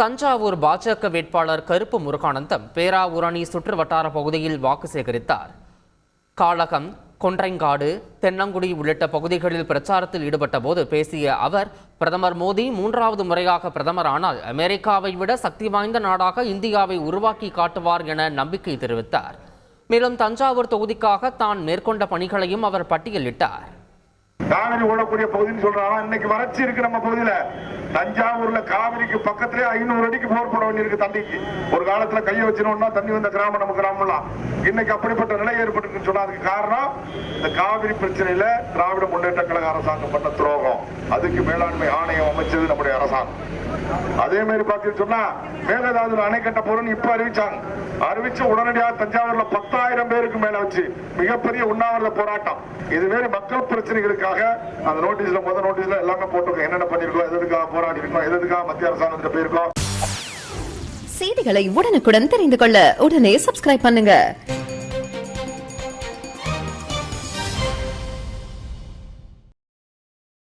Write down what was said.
தஞ்சாவூர் பாஜக வேட்பாளர் கருப்பு முருகானந்தம் பேராவூரணி சுற்று வட்டார பகுதியில் வாக்கு சேகரித்தார். காளகம் கொன்றைங்காடு தென்னங்குடி உள்ளிட்ட பகுதிகளில் பிரச்சாரத்தில் ஈடுபட்ட போது பேசிய அவர் பிரதமர் மோடி மூன்றாவது முறையாக பிரதமர் ஆனால் அமெரிக்காவை விட சக்தி வாய்ந்த நாடாக இந்தியாவை உருவாக்கி காட்டுவார் என நம்பிக்கை தெரிவித்தார். மேலும் தஞ்சாவூர் தொகுதிக்காக தான் மேற்கொண்ட பணிகளையும் அவர் பட்டியலிட்டார். காவிரி ஓடக்கூடிய பகுதின்னு சொல்றாங்க இன்னைக்கு வறட்சி இருக்கு நம்ம பகுதியில. தஞ்சாவூர்ல காவிரிக்கு பக்கத்திலே ஐநூறு அடிக்கு போர் போட வேண்டியிருக்கு தண்ணிக்கு. ஒரு காலத்துல கையை வச்சினோம்னா தண்ணி வந்த கிராமம் நம்ம கிராமம்லாம். இன்னைக்கு அப்படிப்பட்ட நிலை ஏற்பட்டு சொன்னா அதுக்கு காரணம் இந்த காவிரி பிரச்சனையில திராவிட முன்னேற்ற கழக அரசாங்கம் பண்ண துரோகம். அதுக்கு மேலாண்மை ஆணையம் அமைச்சது நம்முடைய அரசாங்கம். அதே மாதிரி பாத்தீங்கன்னு சொன்னா மேகதாதுல அணை கட்ட போறோம்னு இப்ப அறிவிச்சாங்க. அறிவிச்சு உடனடியாக தஞ்சாவூர்ல பத்தாயிரம் பேருக்கு மேல வச்சு மிகப்பெரிய உண்ணாவிரத போராட்டம். இது மாதிரி மக்கள் பிரச்சனைகளுக்காக அந்த நோட்டீஸ்ல முதல் நோட்டீஸ்ல எல்லாமே போட்டிருக்கோம். என்னென்ன பண்ணிருக்கோம் போராடி இருக்கோம் எதுக்காக மத்திய அரசாங்கத்துல போயிருக்கோம்? செய்திகளை உடனுக்குடன் தெரிந்து கொள்ள உடனே சப்ஸ்கிரைப் பண்ணுங்க.